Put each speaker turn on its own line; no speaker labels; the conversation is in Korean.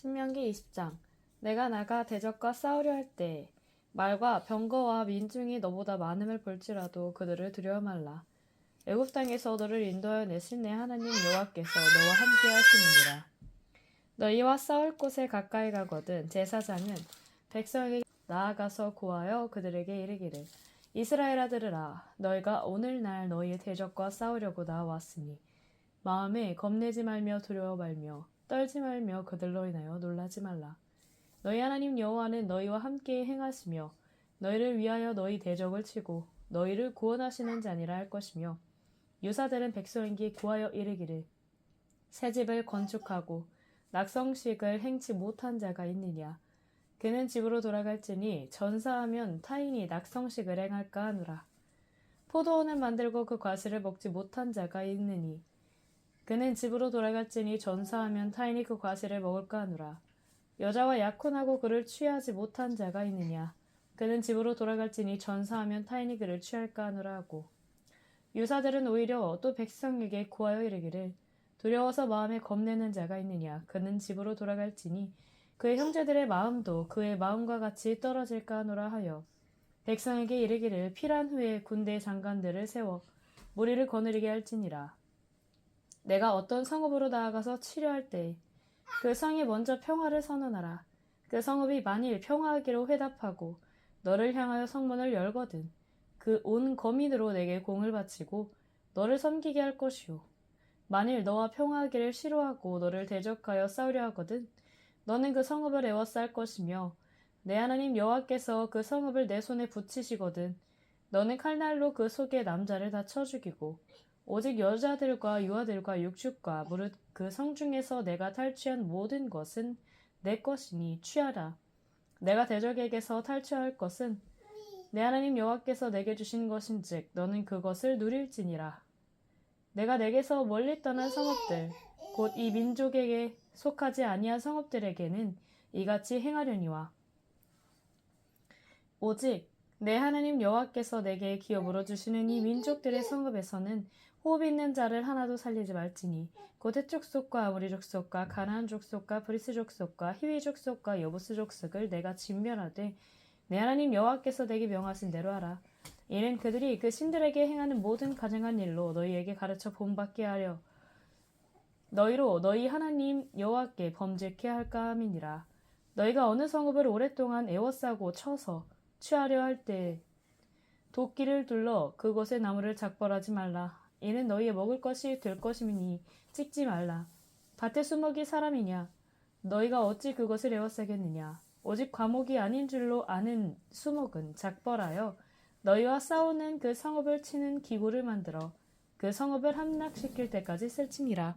신명기 20장 내가 나가 대적과 싸우려 할 때 말과 병거와 민중이 너보다 많음을 볼지라도 그들을 두려워 말라. 애굽 땅에서 너를 인도하여 내신 내 하나님 여호와께서 너와 함께 하시느니라. 너희와 싸울 곳에 가까이 가거든 제사장은 백성에게 나아가서 구하여 그들에게 이르기를 이스라엘아 들으라 너희가 오늘날 너희의 대적과 싸우려고 나왔으니 마음에 겁내지 말며 두려워 말며 떨지 말며 그들로 인하여 놀라지 말라. 너희 하나님 여호와는 너희와 함께 행하시며 너희를 위하여 너희 대적을 치고 너희를 구원하시는 자니라 할 것이며 유사들은 백성에게 구하여 이르기를 새 집을 건축하고 낙성식을 행치 못한 자가 있느냐 그는 집으로 돌아갈지니 전사하면 타인이 낙성식을 행할까 하노라 포도원을 만들고 그 과실을 먹지 못한 자가 있느니 그는 집으로 돌아갈지니 전사하면 타인이 그 과실을 먹을까 하노라. 여자와 약혼하고 그를 취하지 못한 자가 있느냐. 그는 집으로 돌아갈지니 전사하면 타인이 그를 취할까 하노라 하고. 유사들은 오히려 또 백성에게 구하여 이르기를 두려워서 마음에 겁내는 자가 있느냐. 그는 집으로 돌아갈지니 그의 형제들의 마음도 그의 마음과 같이 떨어질까 하노라 하여. 백성에게 이르기를 필한 후에 군대 장관들을 세워 무리를 거느리게 할지니라. 내가 어떤 성읍으로 나아가서 치료할 때 그 성이 먼저 평화를 선언하라. 그 성읍이 만일 평화하기로 회답하고 너를 향하여 성문을 열거든 그 온 거민으로 내게 공을 바치고 너를 섬기게 할 것이요. 만일 너와 평화하기를 싫어하고 너를 대적하여 싸우려 하거든 너는 그 성읍을 에워쌀 것이며 내 하나님 여호와께서 그 성읍을 내 손에 붙이시거든 너는 칼날로 그 속에 남자를 다 쳐 죽이고 오직 여자들과 유아들과 육축과 무릇 그 성 중에서 내가 탈취한 모든 것은 내 것이니 취하라. 내가 대적에게서 탈취할 것은 내 하나님 여호와께서 내게 주신 것인즉 너는 그것을 누릴지니라. 내가 내게서 멀리 떠난 성읍들 곧 이 민족에게 속하지 아니한 성읍들에게는 이같이 행하려니와 오직 내 하나님 여호와께서 내게 기업으로 주시는 이 민족들의 성읍에서는 호흡 있는 자를 하나도 살리지 말지니 곧 해족속과 아무리 족속과 가나안 족속과 브리스 족속과 히위 족속과 여부스 족속을 내가 진멸하되 내 하나님 여호와께서 내게 명하신 대로 하라. 이는 그들이 그 신들에게 행하는 모든 가증한 일로 너희에게 가르쳐 본받게 하려 너희로 너희 하나님 여호와께 범죄케 할까 함이니라. 너희가 어느 성읍을 오랫동안 애워싸고 쳐서 취하려 할때 도끼를 둘러 그곳의 나무를 작벌하지 말라. 이는 너희의 먹을 것이 될 것이니 찍지 말라. 밭에 수목이 사람이냐? 너희가 어찌 그것을 에워싸겠느냐? 오직 과목이 아닌 줄로 아는 수목은 작벌하여 너희와 싸우는 그 성읍을 치는 기구를 만들어 그 성읍을 함락시킬 때까지 쓸지니라.